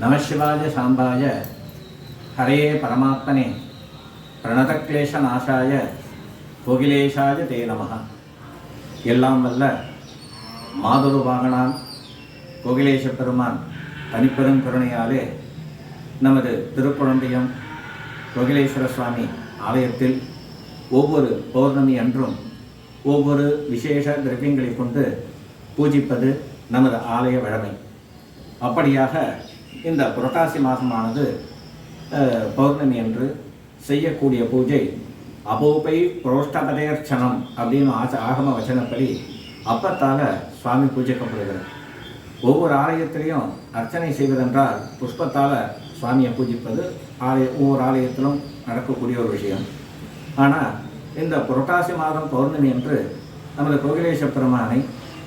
நமசிவாய சாம்பாய ஹரே பரமாத்மனே பிரணதக்லேஷநாசாய கோகிலேஷாய தே நமः. எல்லாம் வல்ல மாதரு வாகனான் கோகிலேஷ பெருமான் தனிப்பெரும் கருணையாலே நமது திருக்குழந்தையம் கோகிலேஸ்வர சுவாமி ஆலயத்தில் ஒவ்வொரு பௌர்ணமி அன்றும் ஒவ்வொரு விசேஷ திரவியங்களை கொண்டு பூஜிப்பது நமது ஆலய வழமை. அப்படியாக இந்த புரட்டாசி மாதமானது பௌர்ணமி என்று செய்யக்கூடிய பூஜை அபோபை புரோஷ்டபதேர்ச்சனம் அப்படின்னு ஆச ஆகம வச்சனப்படி அப்பத்தால சுவாமி பூஜைக்கப்படுகிறது ஒவ்வொரு ஆலயத்திலையும் அர்ச்சனை செய்வதென்றால் புஷ்பத்தால் சுவாமியை பூஜிப்பது ஆலய ஒவ்வொரு ஆலயத்திலும் நடக்கக்கூடிய ஒரு விஷயம். ஆனால் இந்த புரட்டாசி மாதம் பௌர்ணமி என்று நமது கோகிலேஷ பெருமானை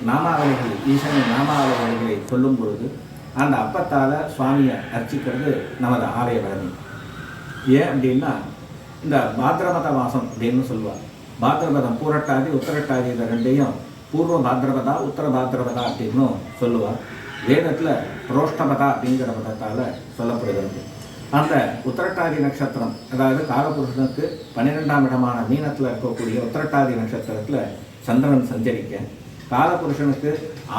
நாமாவளிகள் ஈசனின் நாமாவளிகளை சொல்லும் பொழுது அந்த அப்பத்தால் சுவாமியை அர்ச்சிக்கிறது நமது ஆலய வழமை ஏன் அப்படின்னா இந்த பாத்ரபத மாதம் அப்படின்னு சொல்லுவார் பாத்ரபதம் பூரட்டாதி உத்தரட்டாதி இந்த ரெண்டையும் பூர்வ பாத்ரபதா உத்தர பாத்ரபதா அப்படின்னும் சொல்லுவார் வேதத்தில் புரோஷ்டபதா அப்படிங்கிற பதத்தால் சொல்லப்படுகிறது. அந்த உத்தரட்டாதி நட்சத்திரம் அதாவது காலபுருஷனுக்கு பன்னிரெண்டாம் இடமான மீனத்தில் இருக்கக்கூடிய உத்தரட்டாதி நட்சத்திரத்தில் சந்திரன் சஞ்சரிக்க காலபுருஷனுக்கு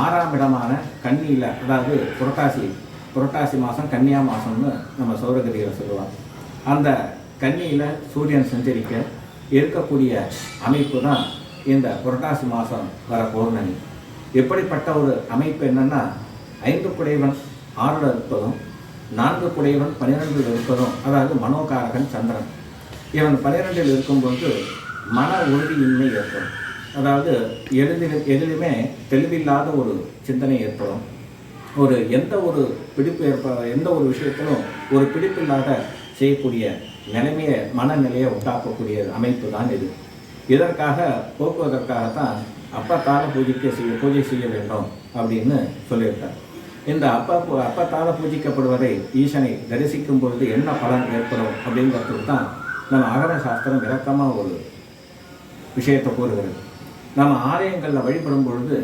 ஆறாம் இடமான கன்னியில் அதாவது புரட்டாசி புரட்டாசி மாதம் கன்னியா மாதம்னு நம்ம சௌரகதியில் சொல்லுவோம். அந்த கன்னியில் சூரியன் சஞ்சரிக்க இருக்கக்கூடிய அமைப்பு தான் இந்த புரட்டாசி மாதம் வர பௌர்ணமி. எப்படிப்பட்ட ஒரு அமைப்பு என்னென்னா ஐந்து குடைவன் ஆறில் இருப்பதும் நான்கு குடைவன் பன்னிரெண்டில் இருப்பதும் அதாவது மனோகாரகன் சந்திரன். இவன் பன்னிரெண்டில் இருக்கும்போது மன உறுதியின்மை ஏற்படும். அதாவது எளிதில் எதிலுமே தெளிவில்லாத ஒரு சிந்தனை ஏற்படும். ஒரு எந்த ஒரு பிடிப்பு ஏற்ப எந்த ஒரு விஷயத்திலும் ஒரு பிடிப்பில்லாத செய்யக்கூடிய நிலைமையை மனநிலையை உண்டாக்கக்கூடிய அமைப்பு தான் இது. இதற்காக போக்குவதற்காகத்தான் தால பூஜைக்கு செய்ய பூஜை செய்ய வேண்டும் அப்படின்னு சொல்லியிருக்கார். இந்த அப்பா பூ- தால பூஜிக்கப்படுவதை ஈசனை தரிசிக்கும் பொழுது என்ன பலன் ஏற்படும் அப்படிங்கிறதுக்கு தான் நம்ம அகர சாஸ்திரம் விளக்கமாக ஒரு விஷயத்தை கூறுகிறது. நம்ம ஆலயங்களில் வழிபடும் பொழுது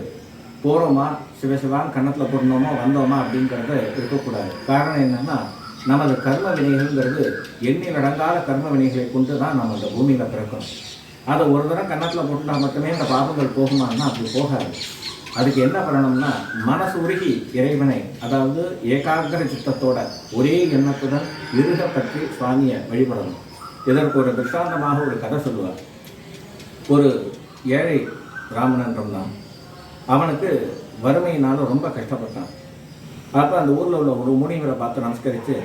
போகிறோமா சிவசிவான் கன்னத்தில் போடணுமா வந்தோமா அப்படிங்கிறத இருக்கக்கூடாது. காரணம் என்னென்னா நமது கர்ம வினைகள்ங்கிறது எண்ணில் அடங்காத கர்ம வினைகளை கொண்டு தான் நம்ம இந்த பூமியில் பிறக்கணும். அதை ஒரு தடவை கன்னத்தில் போட்டுனா மட்டுமே இந்த பாபங்கள் போகுமான்னா அப்படி போகாது. அதுக்கு என்ன பண்ணணும்னா மனசு உருகி இறைவனை அதாவது ஏகாகிர சித்தத்தோட ஒரே எண்ணத்துடன் இருக பற்றி சுவாமியை வழிபடணும். இதற்கு ஒரு திருஷ்டாந்தமாக ஒரு கதை சொல்லுவார். ஒரு ஏழை பிராமணன் தான் அவனுக்கு வறுமையினாலும் ரொம்ப கஷ்டப்பட்டான். அப்போ அந்த ஊரில் உள்ள ஒரு முனிவரை பார்த்து நமஸ்கரித்து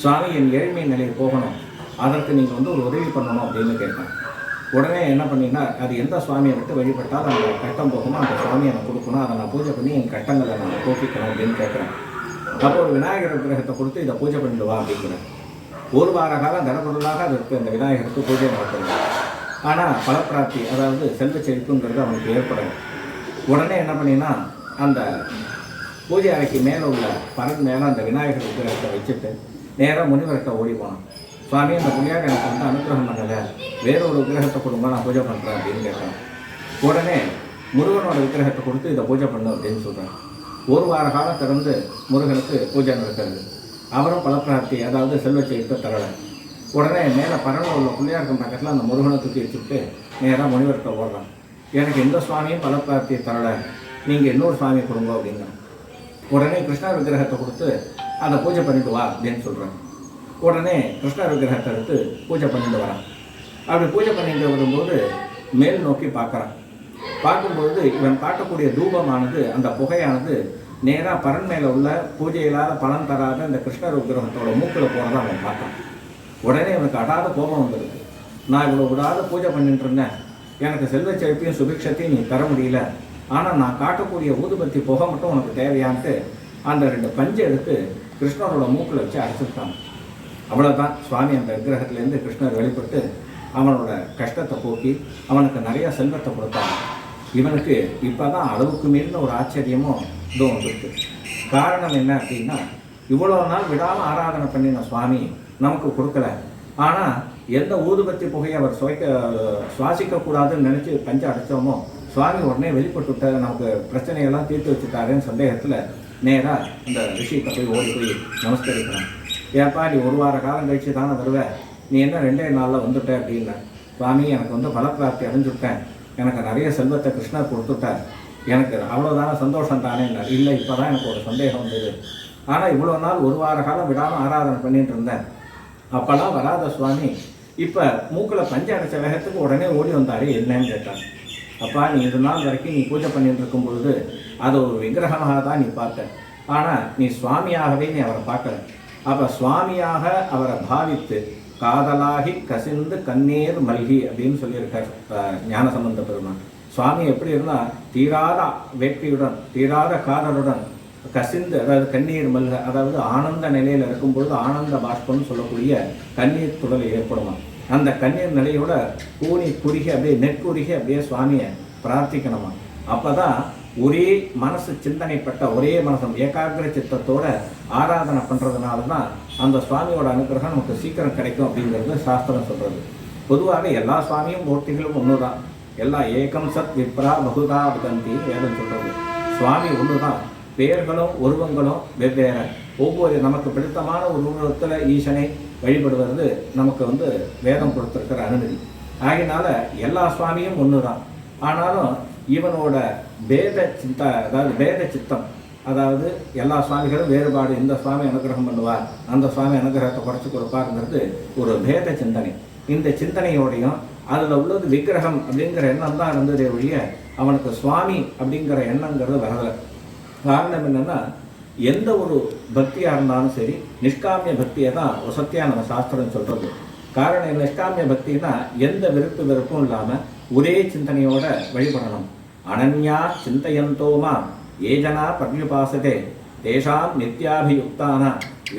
சுவாமி என் ஏழ்மை நிலையை போகணும். அதற்கு நீங்கள் வந்து ஒரு உதவி பண்ணணும் அப்படின்னு கேட்டான். உடனே என்ன பண்ணினா அது எந்த சுவாமியை விட்டு வழிபட்டால் அந்த கட்டம் போகுமோ அந்த சுவாமியை நான் கொடுக்கணும். அதை நான் பூஜை பண்ணி என் கட்டங்களை நான் போக்கிக்கணும் அப்படின்னு கேட்குறேன். அப்போ ஒரு விநாயகர் விக்கிரகத்தை கொடுத்து இதை பூஜை பண்ணிடுவா அப்படிங்கிறேன் ஒரு வார காலம் தனப்பொருளாக அதற்கு அந்த விநாயகருக்கு பூஜை நடத்துறது ஆனால் பலப்பிராப்தி அதாவது செல்வ செழிப்புங்கிறது அவனுக்கு ஏற்படும் உடனே என்ன பண்ணினா அந்த பூஜை அறைக்கு மேலே உள்ள பறந்து மேலே அந்த விநாயகர் விக்கிரகத்தை வச்சுட்டு நேராக முனிவர்கிட்ட ஓடி போனான். சுவாமி அந்த புள்ளியாக எனக்கு வந்து அனுகிரகம் பண்ணலை. வேற ஒரு விக்கிரகத்தை கொடுங்க நான் பூஜை பண்ணுறேன் அப்படின்னு கேட்டான். உடனே முருகனோட விக்கிரகத்தை கொடுத்து இதை பூஜை பண்ணு அப்படின்னு சொல்கிறேன் ஒரு வார காலம் திறந்து முருகனுக்கு பூஜை நடக்கிறது. அவரும் பலப்பிராப்தி அதாவது செல்வ செழிப்பை தரலை. உடனே மேலே பரவ உள்ள பிள்ளையாருக்கும் பக்கத்தில் அந்த முருகனை தூக்கி வச்சுட்டு நேராக முனிவர்கிட்ட ஓடுறான். எனக்கு எந்த சுவாமியும் பிரார்த்தியை தரலை. நீங்கள் இன்னொரு சுவாமி கொடுங்க அப்படிங்கிறான். உடனே கிருஷ்ணா விக்கிரகத்தை கொடுத்து அதை பூஜை பண்ணிட்டு வா அப்படின்னு சொல்கிறேன் உடனே கிருஷ்ணா விக்கிரகத்தை எடுத்து பூஜை பண்ணிட்டு வரான். அப்படி பூஜை பண்ணிட்டு வரும்போது மேல் நோக்கி பார்க்குறான். பார்க்கும்பொழுது இவன் காட்டக்கூடிய தூபமானது அந்த புகையானது நேராக பரன் மேலே உள்ள பூஜை இல்லாத பலன் தராத இந்த கிருஷ்ணர் விக்கிரகத்தோட மூக்கில் போகிறத அவன் பார்த்தான் உடனே அவனுக்கு அடாத கோபம் வந்திருக்கு. நான் இவ்வளோ விடாத பூஜை பண்ணிட்டு இருந்தேன். எனக்கு செல்வ செழிப்பையும் சுபிக்ஷத்தையும் நீ தர முடியல. ஆனால் நான் காட்டக்கூடிய ஊதுபத்தி புகை மட்டும் உனக்கு தேவையான்ட்டு அந்த ரெண்டு பஞ்சை எடுத்து கிருஷ்ணரோட மூக்கில் வச்சு அடைச்சிருக்காங்க அவ்வளோதான் சுவாமி அந்த விக்கிரகத்திலேருந்து கிருஷ்ணர் வெளிப்பட்டு அவனோட கஷ்டத்தை போக்கி அவனுக்கு நிறையா செல்வத்தை கொடுத்தாங்க இவனுக்கு இப்போ தான் அளவுக்கு மீறின ஒரு ஆச்சரியமும் இதுவும் வந்துருக்கு. காரணம் என்ன அப்படின்னா இவ்வளோ நாள் விடாமல் ஆராதனை பண்ணின சுவாமி நமக்கு கொடுக்கல. ஆனால் எந்த ஊதுபத்தி புகையை அவர் சுவைக்க சுவாசிக்கக்கூடாதுன்னு நினச்சி பஞ்ச அடைச்சோமோ சுவாமி உடனே வெளிப்பட்டு விட்டார் நமக்கு பிரச்சனையெல்லாம் தீர்த்து வச்சுட்டாருன்னு சந்தேகத்தில் நேராக இந்த விஷயத்தை போய் ஓடி போய் நமஸ்கரிக்கிறேன். ஏப்பா நீ ஒரு வார காலம் கழிச்சு தானே வருவ? நீ என்ன ரெண்டே நாளில் வந்துட்ட? அப்படின்னா சுவாமி எனக்கு வந்து பலப்பிராப்தி அடைஞ்சுட்டேன். எனக்கு நிறைய செல்வத்தை கிருஷ்ணர் கொடுத்துட்டார். எனக்கு அவ்வளோதான சந்தோஷம் தானே இல்லை இப்போ தான் எனக்கு ஒரு சந்தேகம் வந்தது. ஆனால் இவ்வளோ நாள் ஒரு வார காலம் விடாமல் ஆராதனை பண்ணிட்டு இருந்தேன். அப்போல்லாம் வராத சுவாமி இப்போ மூக்கில் பஞ்ச அடைச்ச வேகத்துக்கு உடனே ஓடி வந்தாரு என்னன்னு கேட்டார். அப்பா நீ இது நாள் வரைக்கும் நீ பூஜை பண்ணிட்டு இருக்கும் பொழுது அது ஒரு விக்கிரகமாக தான் நீ பார்த்த. ஆனால் நீ சுவாமியாகவே நீ அவரை பார்க்கல. அப்போ சுவாமியாக அவரை பாவித்து காதலாகி கசிந்து கண்ணீர் மல்கி அப்படின்னு சொல்லியிருக்கார் ஞான ஞானசம்பந்த பெருமான். சுவாமி எப்படி இருந்தால் தீராத வேட்கையுடன் தீராத காதலுடன் கசிந்து அதாவது கண்ணீர் மல்க அதாவது ஆனந்த நிலையில் இருக்கும் பொழுது ஆனந்த பாஷ்பம்னு சொல்லக்கூடிய கண்ணீர் துடல் ஏற்படுவான். அந்த கண்ணீர் நிலையோட கூனி குறுகி அப்படியே நெற்குறுகி அப்படியே சுவாமியை பிரார்த்திக்கணுமா அப்பதான் ஒரே மனசு சிந்தனைப்பட்ட ஒரே மனசம் ஏகாகிர சித்தத்தோட ஆராதனை பண்ணுறதுனால தான் அந்த சுவாமியோட அனுகிரகம் நமக்கு சீக்கிரம் கிடைக்கும் அப்படிங்கிறது சாஸ்திரம் சொல்கிறது பொதுவாக எல்லா சுவாமியும் மூர்த்திகளும் தான் எல்லா ஏகம் சத் விப்ரா பகுதா வதந்தி வேதம் சொல்கிறது சுவாமி ஒன்று தான் பெயர்களும் உருவங்களும் வெவ்வேறு. ஒவ்வொரு நமக்கு பிடித்தமான ஒரு உருவத்தில் ஈசனை வழிபடுவது நமக்கு வந்து வேதம் கொடுத்துருக்கிற அனுமதி. ஆகினால எல்லா சுவாமியும் ஒன்று தான் ஆனாலும் இவனோட பேத சித்த அதாவது பேத சித்தம் அதாவது எல்லா சுவாமிகளும் வேறுபாடு இந்த சுவாமி அனுகிரகம் பண்ணுவார் அந்த சுவாமி அனுகிரகத்தை குறைச்சி கொடுப்பாருங்கிறது ஒரு பேத சிந்தனை. இந்த சிந்தனையோடையும் அதில் உள்ளது விக்கிரகம் அப்படிங்கிற எண்ணம் தான் இருந்ததே ஒழிய அவனுக்கு சுவாமி அப்படிங்கிற எண்ணங்கிறது வரலை. காரணம் என்னன்னா எந்த ஒரு பக்தியாக இருந்தாலும் சரி நிஷ்காமிய பக்தியை தான் வசத்தியா நம்ம சாஸ்திரம் சொல்கிறது காரணம் என்ன? நிஷ்காமிய பக்தினா எந்த விருப்பு வெறுப்பும் இல்லாமல் ஒரே சிந்தனையோட வழிபடணும். அனன்யா சிந்தையந்தோமா ஏஜனா பர்யுபாசதே தேஷாம் நித்யாபியுக்தான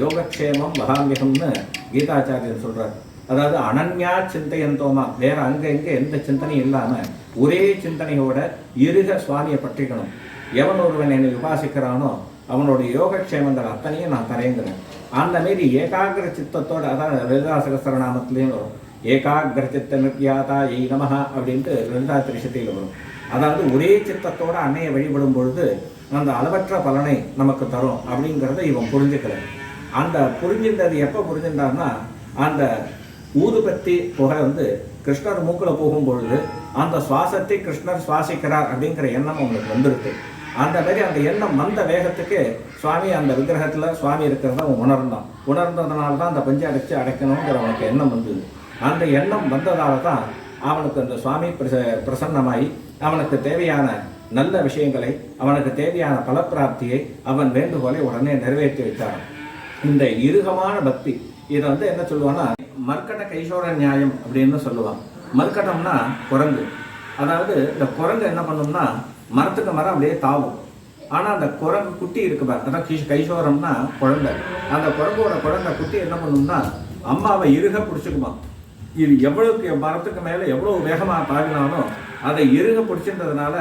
யோகக்ஷேமம் வகாமியகம்னு கீதாச்சாரியர் சொல்கிறார் அதாவது அனன்யா சிந்தையந்தோமா வேற அங்க இங்கே எந்த சிந்தனையும் இல்லாமல் ஒரே சிந்தனையோட இருக சுவாமியை பற்றிக்கணும். எவன் ஒருவன் என்னை உபாசிக்கிறானோ அவனுடைய யோகக்ஷேமங்கள் அத்தனையும் நான் தரையுங்கிறேன் அந்த மாரி ஏகாகிர சித்தத்தோட அதான் லலிதா சகஸ்திரநாமத்திலையும் வரும். ஏகாகிர சித்த நித்யாதா எய் நமஹா அப்படின்ட்டு லலிதா திரிசத்தியில் வரும். அதாவது ஒரே சித்தத்தோட அன்னையை வழிபடும் பொழுது அந்த அளவற்ற பலனை நமக்கு தரும் அப்படிங்கிறத இவன் புரிஞ்சுக்கிறார் அந்த புரிஞ்சின்றது எப்போ புரிஞ்சின்றான்னா அந்த ஊதுபத்தி புகை வந்து கிருஷ்ணர் மூக்கில் போகும் பொழுது அந்த சுவாசத்தை கிருஷ்ணர் சுவாசிக்கிறார் அப்படிங்கிற எண்ணம் அவங்களுக்கு வந்திருக்கு அந்த மாதிரி அந்த எண்ணம் வந்த வேகத்துக்கு சுவாமி அந்த விக்கிரகத்தில் சுவாமி இருக்கிறத அவன் உணர்ந்தான். உணர்ந்ததுனால தான் அந்த பஞ்சை அடைச்சு அடைக்கணுங்கிற அவனுக்கு எண்ணம் வந்தது. அந்த எண்ணம் வந்ததால தான் அவனுக்கு அந்த சுவாமி பிரச பிரசன்னமாகி அவனுக்கு தேவையான நல்ல விஷயங்களை அவனுக்கு தேவையான பலப்பிராப்தியை அவன் வேண்டுகோளை உடனே நிறைவேற்றி வைத்தான். இந்த இருகமான பக்தி இதை வந்து என்ன சொல்லுவான்னா மர்க்கட கைசோர நியாயம் அப்படின்னு சொல்லுவான். மர்க்கடம்னா குரங்கு. அதாவது இந்த குரங்கு என்ன பண்ணும்னா மரத்துக்கு மரம் அப்படியே தாவும். ஆனால் அந்த குரங்கு குட்டி இருக்கு பாரு. அதான் கிஷ் கைசோரம்னா குழந்தை. அந்த குரங்கோட குழந்தை குட்டி என்ன பண்ணும்னா அம்மாவை இறுக பிடிச்சிக்குமா. இது எவ்வளவுக்கு மரத்துக்கு மேலே எவ்வளோ வேகமாக தாவினாலும் அதை இருக பிடிச்சிருந்ததுனால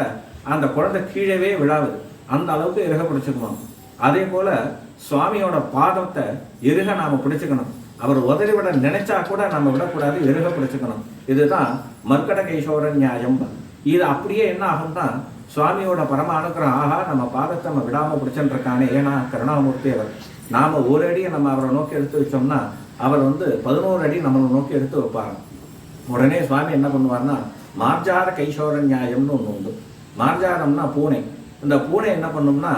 அந்த குழந்தை கீழவே விழாது. அந்த அளவுக்கு இருக பிடிச்சிக்குமா அதே போல சுவாமியோட பாதத்தை இருக நாம் பிடிச்சிக்கணும். அவர் உதறி விட நினைச்சா கூட நம்ம விடக்கூடாது இருக பிடிச்சிக்கணும். இதுதான் மர்க்கட கைசோர நியாயம். இது அப்படியே என்ன ஆகும்னா சுவாமியோட பரம அனுக்கிறம் ஆஹா நம்ம பாதத்தை நம்ம விடாம பிடிச்சுட்டு இருக்கானே ஏன்னா கருணாமூர்த்தி அவர் நாம ஒரு அடியை நம்ம அவரை நோக்கி எடுத்து வச்சோம்னா அவர் வந்து பதினோரு அடி நம்மளை நோக்கி எடுத்து வைப்பாங்க உடனே சுவாமி என்ன பண்ணுவார்னா மார்ஜார கைஷோர நியாயம்னு ஒன்று உண்டு. மார்ஜாரம்னா பூனை. இந்த பூனை என்ன பண்ணும்னா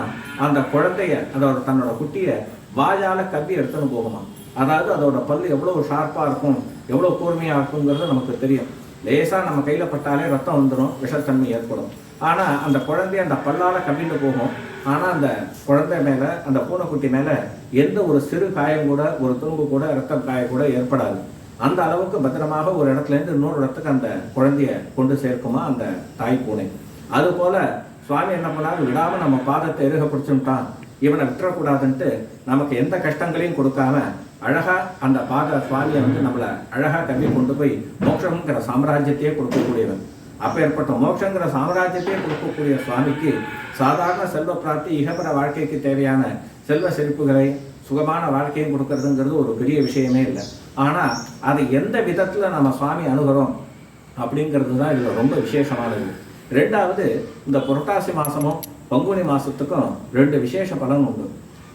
அந்த குழந்தைய அதோட தன்னோட குட்டியை வாயால கவ்வி எடுத்துன்னு போகுமா அதாவது அதோட பல்லு எவ்வளோ ஷார்ப்பாக இருக்கும் எவ்வளோ கூர்மையாக இருக்குங்கிறது நமக்கு தெரியும். லேசாக நம்ம கையில் பட்டாலே ரத்தம் வந்துடும் விஷத்தன்மை ஏற்படும். ஆனால் அந்த குழந்தை அந்த பல்லால் கவ்விட்டு போகும். ஆனால் அந்த குழந்தை மேலே அந்த பூனைக்குட்டி மேலே எந்த ஒரு சிறு காயம் கூட ஒரு துரும்பு கூட ரத்த காயம் கூட ஏற்படாது. அந்த அளவுக்கு பத்திரமாக ஒரு இடத்துல இருந்து இன்னொரு இடத்துக்கு அந்த குழந்தைய கொண்டு சேர்க்குமா? அந்த தாய் பூனை. அதுபோல் சுவாமி என்ன பண்ணாரு? விடாமல் நம்ம பாதத்தை எருக பிடிச்சுட்டான். இவனை விட்டுறக்கூடாதுன்ட்டு நமக்கு எந்த கஷ்டங்களையும் கொடுக்காம அழகா அந்த பாக சுவாமியை வந்து நம்மளை அழகா கவி கொண்டு போய் மோட்சங்கிற சாம்ராஜ்யத்தையே கொடுக்கக்கூடியவன். அப்போ ஏற்பட்ட மோட்சங்கிற சாம்ராஜ்யத்தையே கொடுக்கக்கூடிய சுவாமிக்கு சாதாரண செல்வ பிராப்தி இகபர வாழ்க்கைக்கு தேவையான செல்வ செழிப்புகளை சுகமான வாழ்க்கையும் கொடுக்கறதுங்கிறது ஒரு பெரிய விஷயமே இல்லை. ஆனால் அது எந்த விதத்தில் நம்ம சுவாமி அணுகிறோம் அப்படிங்கிறது தான் இதில் ரொம்ப விசேஷமானது. ரெண்டாவது இந்த புரட்டாசி மாதமும் பங்குனி மாதத்துக்கும் ரெண்டு விசேஷ பலன் உண்டு.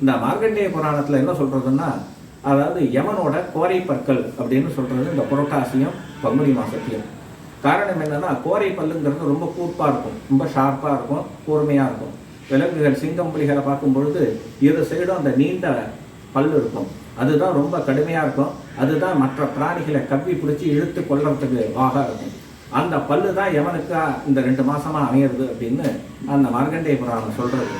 இந்த மார்கண்டேய புராணத்தில் என்ன சொல்கிறதுன்னா அதாவது யமனோட கோரை பற்கள் அப்படின்னு சொல்கிறது இந்த புரட்டாசியும் பங்குனி மாதத்தையும் காரணம் என்னன்னா கோரை பல்லுங்கிறது ரொம்ப கூர்ப்பாக இருக்கும் ரொம்ப ஷார்ப்பாக இருக்கும் கூர்மையாக இருக்கும். விலங்குகள் சிங்கம் புலிகளை பார்க்கும் பொழுது இரு சைடும் அந்த நீண்ட பல் இருக்கும். அதுதான் ரொம்ப கடுமையாக இருக்கும். அதுதான் மற்ற பிராணிகளை கவ்வி பிடிச்சி இழுத்து கொல்றதுக்கு வாக இருக்கும். அந்த பல்லு தான் எவனுக்கு இந்த ரெண்டு மாசமா அமையிறது அப்படின்னு அந்த மார்க்கண்டேய புராணம் சொல்றது.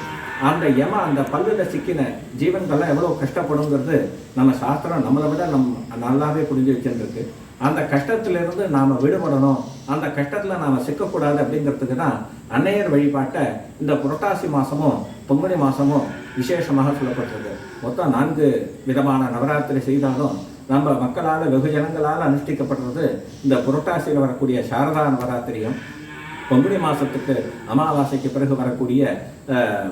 அந்த யம அந்த பல்லுல சிக்கின ஜீவன்கள்லாம் எவ்வளோ கஷ்டப்படுங்கிறது நம்ம சாஸ்திரம் நம்மளை விட நம் நல்லாவே புரிஞ்சு வச்சுருக்கு அந்த கஷ்டத்திலிருந்து நாம் விடுபடணும். அந்த கஷ்டத்தில் நாம் சிக்கக்கூடாது அப்படிங்கிறதுக்கு தான் அன்னையர் வழிபாட்டை இந்த புரட்டாசி மாதமும் பொங்கலி மாதமும் விசேஷமாக சொல்லப்பட்டிருக்கு. மொத்தம் நான்கு விதமான நவராத்திரி செய்தாலும் நம்ம மக்களால் வெகுஜனங்களால் அனுஷ்டிக்கப்படுறது இந்த புரட்டாசியில் வரக்கூடிய சாரதா நவராத்திரியும் பங்குனி மாதத்துக்கு அமாவாசைக்கு பிறகு வரக்கூடிய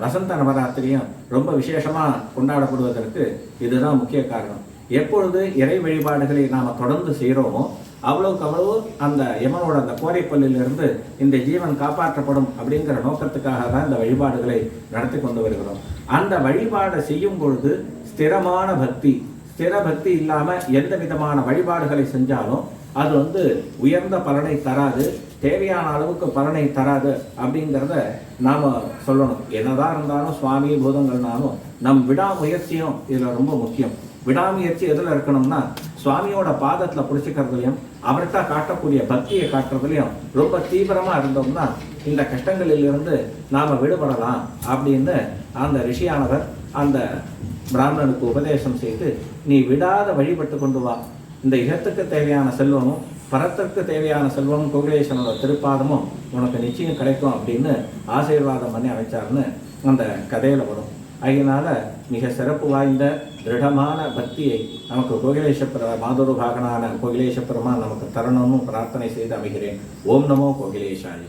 வசந்த நவராத்திரியும் ரொம்ப விசேஷமாக கொண்டாடப்படுவதற்கு இதுதான் முக்கிய காரணம். எப்பொழுது இறை வழிபாடுகளை நாம் தொடர்ந்து செய்கிறோமோ அவ்வளவுக்கு அவ்வளவு அந்த யமனோட அந்த கோரைப்பல்லிலிருந்து இந்த ஜீவன் காப்பாற்றப்படும் அப்படிங்கிற நோக்கத்துக்காக தான் இந்த வழிபாடுகளை நடத்தி கொண்டு வருகிறோம். அந்த வழிபாடை செய்யும் பொழுது ஸ்திரமான பக்தி ஸ்திர பக்தி இல்லாமல் எந்த விதமான வழிபாடுகளை செஞ்சாலும் அது வந்து உயர்ந்த பலனை தராது தேவையான அளவுக்கு பலனை தராது அப்படிங்கிறத நாம் சொல்லணும். என்னதான் இருந்தாலும் சுவாமி பூதங்கள்னாலும் நம் விடாமுயற்சியும் இதில் ரொம்ப முக்கியம். விடாமுயற்சி எதில் இருக்கணும்னா சுவாமியோட பாதத்தில் பிடிச்சிக்கிறதுலையும் அவர்கிட்ட காட்டக்கூடிய பக்தியை காட்டுறதுலையும் ரொம்ப தீவிரமாக இருந்தோம்னா இந்த கஷ்டங்களிலிருந்து நாம் விடுபடலாம் அப்படின்னு அந்த ரிஷியானவர் அந்த பிராமணனுக்கு உபதேசம் செய்து நீ விடாத வழிபட்டு கொண்டு வா. இந்த இகத்துக்கு தேவையான செல்வமும் பரத்திற்கு தேவையான செல்வம் கோகுலேசனோட திருப்பாதமும் உனக்கு நிச்சயம் கிடைக்கும் அப்படின்னு ஆசீர்வாதம் பண்ணி அமைச்சார்னு அந்த கதையில் வரும். அதனால் மிக சிறப்பு வாய்ந்த திருடமான பக்தியை நமக்கு கோகிலேஸ்வர மாதுரு பாகனான கோகிலேஸ்வரமாக நமக்கு தரணும்னு பிரார்த்தனை செய்து அமைகிறேன். ஓம் நமோ கோகிலேஷாய